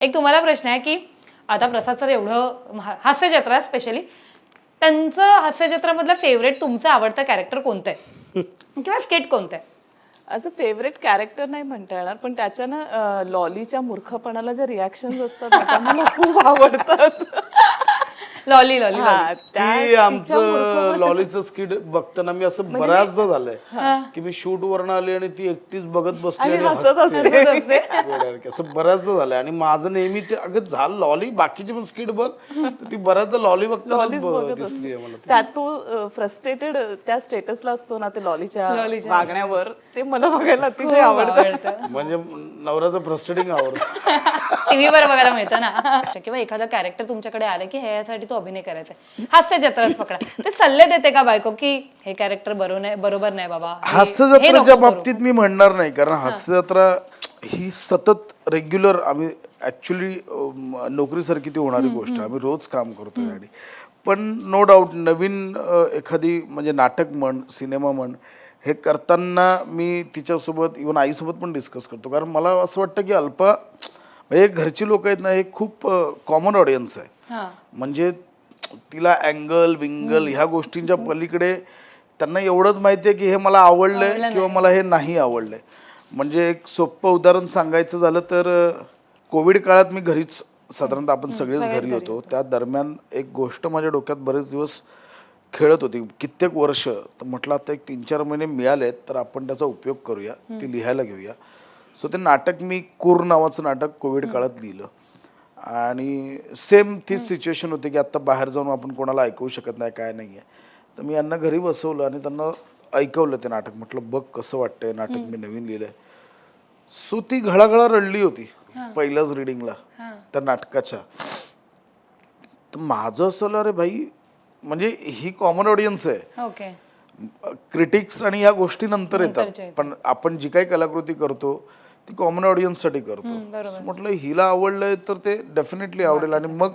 एक तुम्हाला प्रश्न आहे की आता प्रसाद सर एवढं हास्यजत्रा स्पेशली त्यांचं हास्यजत्रामधलं फेवरेट तुमचं आवडतं कॅरेक्टर कोणतं आहे? किंवा स्केट कोणतं आहे? असं फेवरेट कॅरेक्टर नाही म्हणता येणार पण त्याच्या ना लॉलीच्या मूर्खपणाला जे रिॲक्शन असतात त्या मला खूप आवडतात. लॉली लॉली हा, त्या की तिच्या आमचं लॉलीचं स्किड बघताना मी असं म्हणजे बऱ्याचदा झालंय की मी शूट वरनं आली आणि ती एकटीच बघत बसली आणि आणि हसत. हसते. असते वेड्यासारखी. असं बऱ्याचदा झालंय. आणि माझं नेहमी ते अगं झालं लॉली बाकीची पण स्किड बघ. तर ती बऱ्याचदा लॉली लॉलीच बघताना बघत दिसली मला ती. त्यात तो फ्रस्ट्रेटेड त्या स्टेटसला असतो ना ते लॉलीच्या लॉलीच्या. वागण्यावर ते मला बघायला अतिशय आवडतं. आवडतं. म्हणजे नवऱ्याचं फ्रस्ट्रेटिंग आवडतं. टीव्हीवर बघायला मिळतं ना. किंवा एखादा कॅरेक्टर तुमच्याकडे आलं की ह्यासाठी तो अभिनय करायचा आहे. हास्य जत्राच पकडा ते सल्ले देते का बायको की हे कॅरेक्टर बरोबर नाही बरोबर नाही बाबा हे- हे नको करू. बाबतीत मी म्हणणार नाही कारण हास्यजत्रा ही सतत रेग्युलर आम्ही ऍक्च्युली नोकरीसारखी ती होणारी गोष्ट आहे. आम्ही रोज काम करतो आणि पण नो डाऊट नवीन अ, एखादी म्हणजे नाटक म्हण सिनेमा म्हण हे करताना मी तिच्यासोबत इवन आईसोबत पण डिस्कस करतो कारण मला असं वाटतं की अल्पा म्हणजे घरची लोक आहेत ना हे खूप कॉमन ऑडियन्स आहे. हा. म्हणजे तिला अँगल विंगल ह्या गोष्टींच्या पलीकडे त्यांना एवढंच माहिती आहे की हे मला आवडलंय किंवा मला हे नाही आवडलंय. म्हणजे एक सोपं उदाहरण सांगायचं झालं तर कोविड काळात मी घरीच साधारणतः आपण सगळेच घरी होतो. त्या दरम्यान एक गोष्ट माझ्या डोक्यात बरेच दिवस खेळत होती. कित्येक वर्ष तर म्हटलं आता एक तीन चार महिने मिळालेत तर आपण त्याचा उपयोग करूया. ते लिहायला घेऊया. सो ते नाटक मी कूर नावाचं नाटक कोविड काळात लिहिलं. आणि सेम तीच सिच्युएशन होती की आत्ता बाहेर जाऊन आपण कोणाला ऐकवू शकत नाही काय नाही आहे. तर मी यांना घरी बसवलं आणि त्यांना ऐकवलं ते नाटक. म्हटलं बघ कसं वाटतंय नाटक मी नवीन लिहिलंय. सो ती घळाघळा रडली होती पहिल्याच रिडिंगला त्या नाटकाच्या. तर माझं असं अरे भाई म्हणजे ही कॉमन ऑडियन्स आहे. क्रिटिक्स आणि या गोष्टी नंतर येतात. पण आपण जी काही कलाकृती करतो ती कॉमन ऑडियन्ससाठी करतो. म्हटलं हिला आवडलंय तर ते डेफिनेटली आवडेल. आणि मग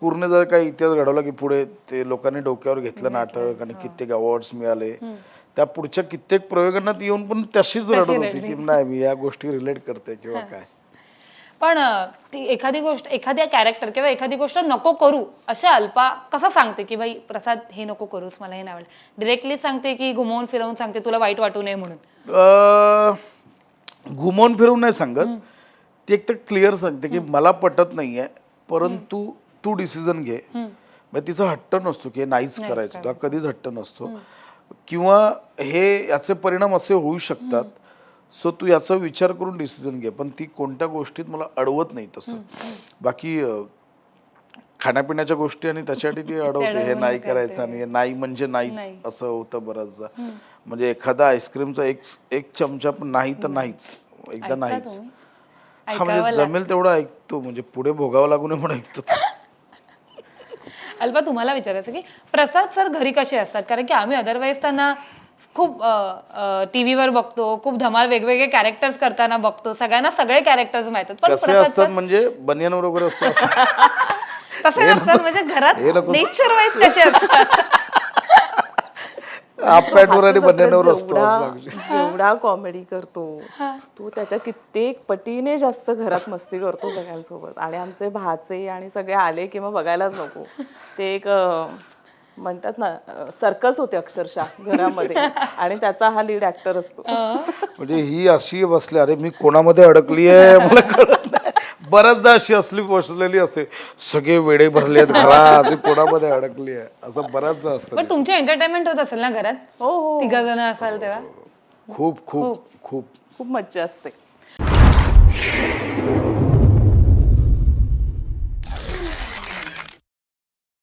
पूर्ण जर काही इतिहास घडवला की पुढे ते लोकांनी डोक्यावर घेतलं नाटक आणि कित्येक अवॉर्ड्स मिळाले त्या पुढच्या कित्येक प्रयोगांना ती येऊन पण तशीच रडत होती की नाही मी या गोष्टी रिलेट करते किंवा काय. पण ती एखादी गोष्ट एखाद्या कॅरेक्टर किंवा एखादी गोष्ट नको करू अशा अल्पा कसं सांगते की बाई प्रसाद हे नको करूस मला हे नाही आवडलं डिरेक्टली सांगते की घुमवून फिरवून सांगते तुला वाईट वाटू नये म्हणून. घुमवून फिरवून नाही सांगत. ती एक तर क्लिअर सांगते की मला पटत नाहीये परंतु तू डिसिजन घे. म्हणजे तिचा हट्ट नसतो की नाहीच करायचं तुला कधीच हट्ट नसतो. किंवा हे याचे परिणाम असे होऊ शकतात सो तू याचा विचार करून डिसिजन घे पण ती कोणत्या गोष्टीत मला अडवत नाही तसं. बाकी खाण्यापिण्याच्या गोष्टी आणि त्याच्यासाठी ती अडवते. हे नाही करायचं आणि हे नाही म्हणजे नाहीच असं होतं बऱ्याचदा म्हणजे एखादा आईस्क्रीमचा एक एक चमचा पण नाही तर नाहीच. एकदा नाहीच? हा म्हणजे जमेल तेवढं ऐकतो. म्हणजे पुढे भोगावं लागू नये म्हणून ऐकतो अल्पा तुम्हाला विचारायचं की प्रसाद सर घरी कसे असतात? कारण की आम्ही अदरवाईज त्यांना खूप टीव्हीवर बघतो खूप धमाल वेगवेगळे कॅरेक्टर्स करताना बघतो. सगळ्यांना सगळे कॅरेक्टर्स माहितात पण असतात म्हणजे बनियानवर वगैरे असतो असं. तसे नसतात म्हणजे घरात हे नको. नेचर वाईज कसे असतात? आणि बनियानवर असतो सांगशील. जेवढा कॉमेडी करतो तो त्याच्या कित्येक पटीने जास्त घरात मस्ती करतो सगळ्यांसोबत. आणि आमचे भाचे आणि सगळे आले की मग बघायलाच नको. ते एक अं, म्हणतात ना सर्कस होते अक्षरशः घरामध्ये. आणि त्याचा हा लीड ऍक्टर असतो. म्हणजे ही अशी बसली अरे मी कोणामध्ये अडकली आहे मला कळत नाही. बऱ्याचदा अशी असली बसलेली असते. सगळे वेडे भरले आहेत घरात कोणामध्ये अडकली आहे? असं बऱ्याचदा असतं. पण तुमची एंटरटेनमेंट होत असेल ना घरात? हो हो. तिघ जण असाल तेव्हा? खूप खूप. खूप. खूप मज्जा असते.